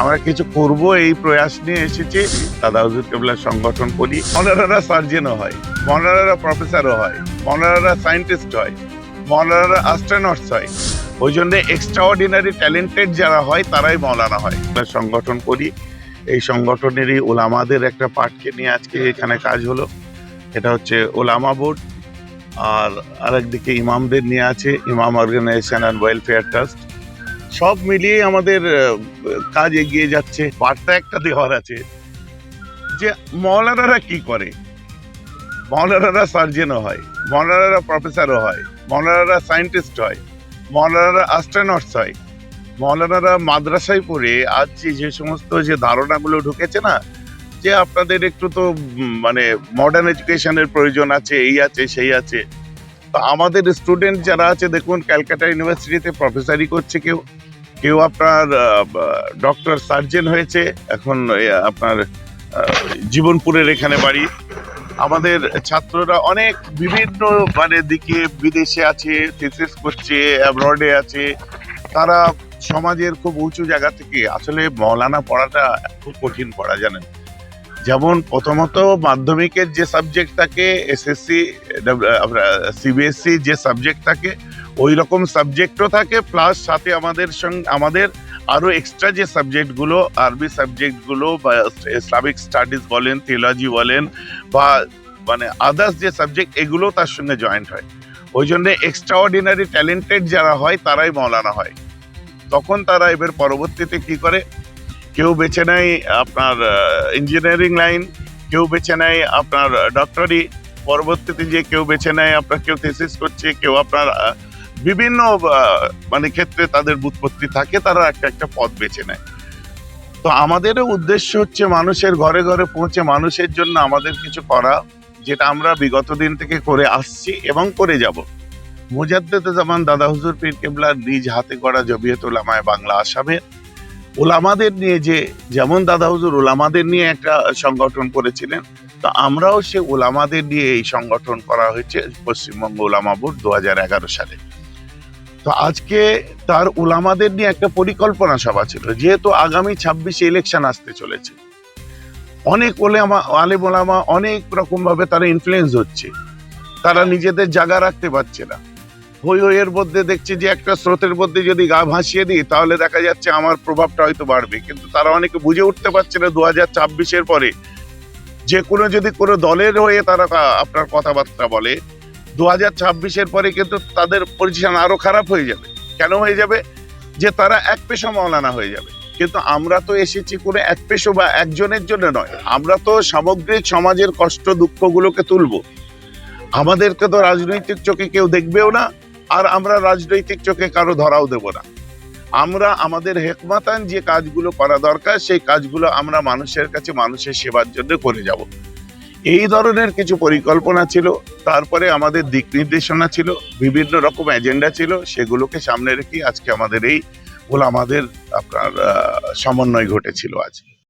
আমরা কিছু করব, এই প্রয়াস নিয়ে এসেছি। দাদা হুজুর কেবলার সংগঠন করি। মনারারা সার্জেনও হয় মনারারা প্রফেসরও হয় মনারারা সায়েন্টিস্ট হয় মনারারা অ্যাস্ট্রোনটস হয়। ওই জন্য এক্সট্রা অর্ডিনারি ট্যালেন্টেড যারা হয়, তারাই মৌলানা হয়। সংগঠন করি। এই সংগঠনেরই ওলামাদের একটা পার্টকে নিয়ে আজকে এখানে কাজ হলো। এটা হচ্ছে ওলামা বোর্ড। আর আরেকদিকে ইমামদের নিয়ে আছে, ইমাম অর্গানাইজেশন অ্যান্ড ওয়েলফেয়ার ট্রাস্ট সব মিলিয়ে আমাদের কাজ এগিয়ে যাচ্ছে। বার্তা একটা দেওয়ার আছে যে, মৌলানারা কি করে? মৌলানারা সার্জেনও হয়, মৌলানারা প্রফেসরও হয়, মৌলানারা সায়েন্টিস্ট হয়, মৌলানারা অ্যাস্ট্রোনটস হয়। মৌলানারা মাদ্রাসায় পড়ে আজ যে যে সমস্ত যে ধারণাগুলো ঢুকেছে না, যে আপনাদের একটু তো মানে মডার্ন এডুকেশনের প্রয়োজন আছে, এই আছে, সেই আছে। তো আমাদের স্টুডেন্ট যারা আছে, দেখুন ক্যালকাটা ইউনিভার্সিটিতে প্রফেসরই করছে কেউ। কেউ আপনার ডক্টর সার্জেন হয়েছে। এখন আপনার জীবনপুরের এখানে বাড়ি। আমাদের ছাত্ররা অনেক বিভিন্ন মানে দিকে বিদেশে আছে থিসিস করছে অ্যাব্রডে আছে। তারা সমাজের খুব উঁচু জায়গা থেকে, আসলে মৌলানা পড়াটা খুব কঠিন পড়া, জানেন? যেমন প্রথমত মাধ্যমিকের যে সাবজেক্ট থাকে এসএসসি সিবিএসসি E যে সাবজেক্ট থাকে, ওই রকম সাবজেক্টও থাকে প্লাস সাথে আমাদের সঙ্গে আমাদের আরও এক্সট্রা যে সাবজেক্টগুলো আরবি সাবজেক্টগুলো বা ইসলামিক স্টাডিজ বলেন থিওলজি বলেন, বা মানে আদার্স যে সাবজেক্ট এগুলো তার সঙ্গে জয়েন্ট হয়। ওই জন্য এক্সট্রা অর্ডিনারি ট্যালেন্টেড যারা হয়, তারাই মৌলানা হয়। তখন তারা এবার পরবর্তীতে কি করে? কেউ বেছে নেয় আপনার ইঞ্জিনিয়ারিং লাইন কেউ বেছে নেয় আপনার ডক্টরি পরবর্তীতে যে কেউ বেছে নেয়, আপনার কেউ থিসিস করছে, কেউ আপনার বিভিন্ন মানে ক্ষেত্রে তাদের বুৎপত্তি থাকে, তারা একটা একটা পথ বেছে নেয়। তো আমাদেরও উদ্দেশ্য হচ্ছে মানুষের ঘরে ঘরে পৌঁছে মানুষের জন্য আমাদের কিছু করা, যেটা আমরা বিগত দিন থেকে করে আসছি এবং করে যাব। মুজাদ্দেদ জামান দাদা হুজুর পীর কেবলার নিজ হাতে করা জবিয়ত ওলামায় বাংলা আসামের ওলামাদের নিয়ে যে, যেমন দাদা হুজুর ওলামাদের নিয়ে একটা সংগঠন করেছিলেন, তো আমরাও সে ওলামাদের নিয়ে এই সংগঠন করা হয়েছে পশ্চিমবঙ্গ ওলামা বোর্ড দু হাজার এগারো সালে। তো আজকে তার ওলামাদের নিয়ে একটা পরিকল্পনা সভা ছিল, যেহেতু আগামী ছাব্বিশে ইলেকশন আসতে চলেছে। অনেক ওলামা, আলেম ওলামা অনেক রকমভাবে তারা ইনফ্লুয়েন্স হচ্ছে। তারা নিজেদের জায়গা রাখতে পারছে না। হইয়ের মধ্যে দেখছি যে একটা স্রোতের মধ্যে যদি গা ভাসিয়ে দিই, তাহলে দেখা যাচ্ছে আমার প্রভাবটা হয়তো বাড়বে। কিন্তু তারা অনেকে বুঝে উঠতে পারছে না দু হাজার ছাব্বিশের পরে। যে কোনো যদি কোনো দলের হয়ে তারা আপনার কথাবার্তা বলে দু হাজার ছাব্বিশের পরে কিন্তু তাদের পজিশন আরও খারাপ হয়ে যাবে। কেন হয়ে যাবে? যে তারা এক পেশা মৌলানা হয়ে যাবে। কিন্তু আমরা তো এসেছি কোনো এক পেশো বা একজনের জন্য নয়। আমরা তো সামগ্রিক সমাজের কষ্ট দুঃখগুলোকে তুলব। আমাদেরকে তো রাজনৈতিক চোখে কেউ দেখবেও না। আর আমরা রাজনৈতিক চোখে কারও ধরাও দেব না। আমরা আমাদের হেকমাতান যে কাজগুলো করা দরকার, সেই কাজগুলো আমরা মানুষের কাছে মানুষের সেবার জন্য করে যাব। এই ধরনের কিছু পরিকল্পনা ছিল, তারপরে আমাদের দিক নির্দেশনা ছিল, বিভিন্ন রকম এজেন্ডা ছিল, সেগুলোকে সামনে রেখে আজকে আমাদের এই ওলা আমাদের আপনার সমন্বয় ঘটেছিল আজ।